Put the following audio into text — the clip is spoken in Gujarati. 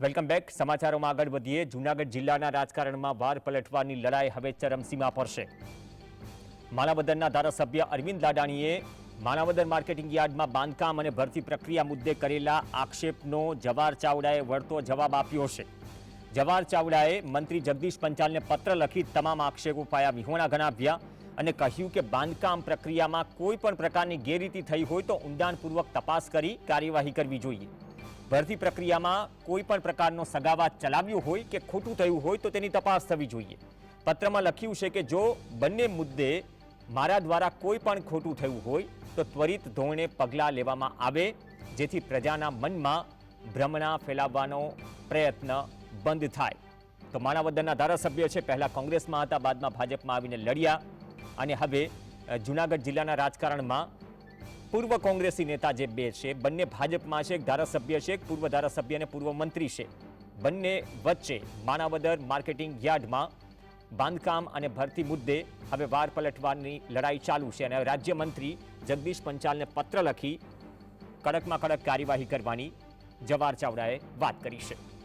Welcome back. સમાચારોમાં આગળ વધીએ. જૂનાગઢ જિલ્લાના રાજકારણમાં વાર પલટવાની લડાઈ હવે ચરમસીમા પર છે. માણાવદરના ધારાસભ્ય અરવિંદ લાડાણીએ માણાવદર માર્કેટિંગ યાર્ડમાં બાંધકામ અને ભરતી પ્રક્રિયા મુદ્દે કરેલા આક્ષેપનો જવાહર ચાવડાએ વળતો જવાબ આપ્યો છે. જવાહર ચાવડાએ મંત્રી જગદીશ પંચાલને પત્ર લખી તમામ આક્ષેપો પાયા વિહોણા ગણાવ્યા અને કહ્યું કે બાંધકામ પ્રક્રિયામાં કોઈ પણ પ્રકારની ગેરરીતિ થઈ હોય તો ઊંડાણપૂર્વક તપાસ કરી કાર્યવાહી કરવી જોઈએ. ભરતી પ્રક્રિયામાં કોઈ પણ પ્રકારનો સગાવાત ચલાવ્યો હોય કે ખોટું થયું હોય તો તેની તપાસ થવી જોઈએ. પત્રમાં લખ્યું છે કે જો બંને મુદ્દે મારા દ્વારા કોઈ પણ ખોટું થયું હોય તો ત્વરિત ધોરણે પગલાં લેવામાં આવે, જેથી પ્રજાના મનમાં ભ્રમણા ફેલાવવાનો પ્રયત્ન બંધ થાય. તો માણાવદરના ધારાસભ્ય છે, પહેલાં કોંગ્રેસમાં હતા, બાદમાં ભાજપમાં આવીને લડ્યા અને હવે જૂનાગઢ જિલ્લાના રાજકારણમાં પૂર્વ કોંગ્રેસી નેતા જે બે છે, બંને ભાજપમાં છે, એક ધારાસભ્ય છે, એક પૂર્વ ધારાસભ્ય અને પૂર્વ મંત્રી છે. બંને વચ્ચે માણાવદર માર્કેટિંગ યાર્ડમાં બાંધકામ અને ભરતી મુદ્દે હવે વાર પલટવાની લડાઈ ચાલુ છે અને રાજ્યમંત્રી જગદીશ પંચાલને પત્ર લખી કડકમાં કડક કાર્યવાહી કરવાની જવાહર ચાવડાએ વાત કરી છે.